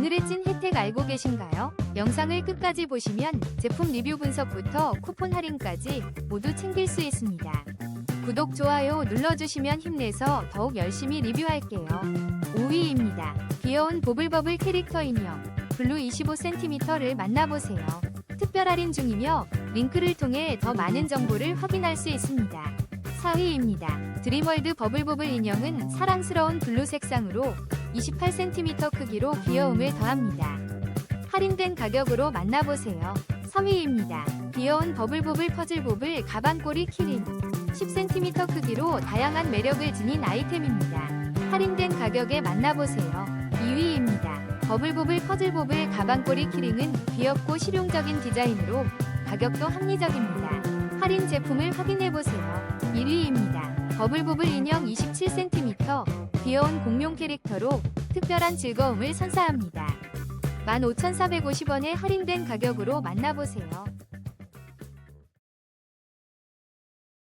오늘의 찐 혜택 알고 계신가요? 영상을 끝까지 보시면 제품 리뷰 분석부터 쿠폰 할인까지 모두 챙길 수 있습니다. 구독, 좋아요 눌러주시면 힘내서 더욱 열심히 리뷰할게요. 5위입니다. 귀여운 보블버블 캐릭터 인형 블루 25cm를 만나보세요. 특별 할인 중이며 링크를 통해 더 많은 정보를 확인할 수 있습니다. 4위입니다. 드림월드 버블보블 인형은 사랑스러운 블루 색상으로 28cm 크기로 귀여움을 더합니다. 할인된 가격으로 만나보세요. 3위입니다. 귀여운 버블보블 퍼즐보블 가방꼬리 키링 10cm 크기로 다양한 매력을 지닌 아이템입니다. 할인된 가격에 만나보세요. 2위입니다. 버블보블 퍼즐보블 가방꼬리 키링은 귀엽고 실용적인 디자인으로 가격도 합리적입니다. 할인 제품을 확인해보세요. 1위입니다. 버블보블 인형 27cm 귀여운 공룡 캐릭터로 특별한 즐거움을 선사합니다. 15,450원에 할인된 가격으로 만나보세요.